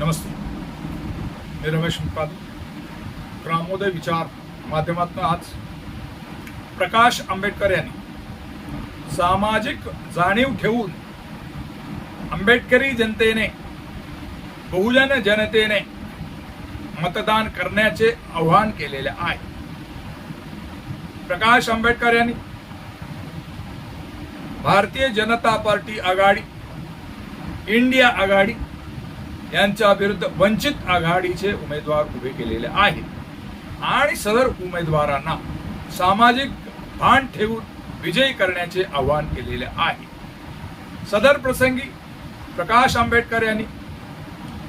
नमस्ते। मी रमेश मुकाद ग्रामोदय विचार माध्यमातून आज प्रकाश आंबेडकर यांनी सामाजिक जाणीव ठेवून आंबेडकरी जनतेने बहुजन जनतेने मतदान करण्याचे आवाहन केलेले आहे. प्रकाश आंबेडकर यांनी भारतीय जनता पार्टी आघाडी इंडिया आघाडी यांच्या विरुद्ध वंचित आघाडीचे उमेदवार उभे केलेले आहेत. आणि सदर उमेदवारांना सामाजिक भान ठेवून विजयी करण्याचे आवाहन केलेले आहे. सदर प्रसंगी प्रकाश आंबेडकर यांनी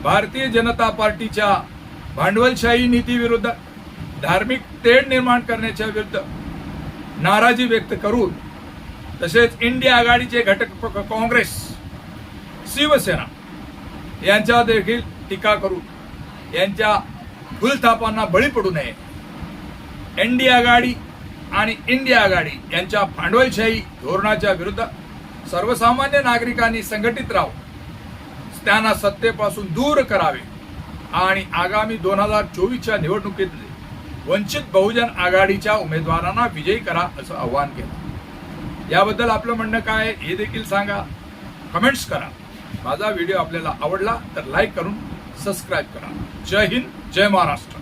भारतीय जनता पार्टीच्या भांडवलशाही नीतीविरुद्ध धार्मिक तेढ निर्माण करण्याच्या विरुद्ध नाराजी व्यक्त करून तसेच इंडिया आघाडीचे घटक काँग्रेस शिवसेना यांच्या देखील टीका करून यांच्या भूलथापांना बळी पडू नये. एनडी आघाडी आणि इंडिया आघाडी यांच्या भांडवलशाही धोरणाच्या विरुद्ध सर्वसामान्य नागरिकांनी संघटित राहून त्यांना सत्तेपासून दूर करावे आणि आगामी दोन हजार चोवीसच्या निवडणुकीत वंचित बहुजन आघाडीच्या उमेदवारांना विजयी करा असं आवाहन केलं. याबद्दल आपलं म्हणणं काय आहे हे देखील सांगा. कमेंट्स करा. माझा व्हिडिओ आपल्याला आवडला तर लाईक करून सबस्क्राईब करा. जय हिंद जय महाराष्ट्र.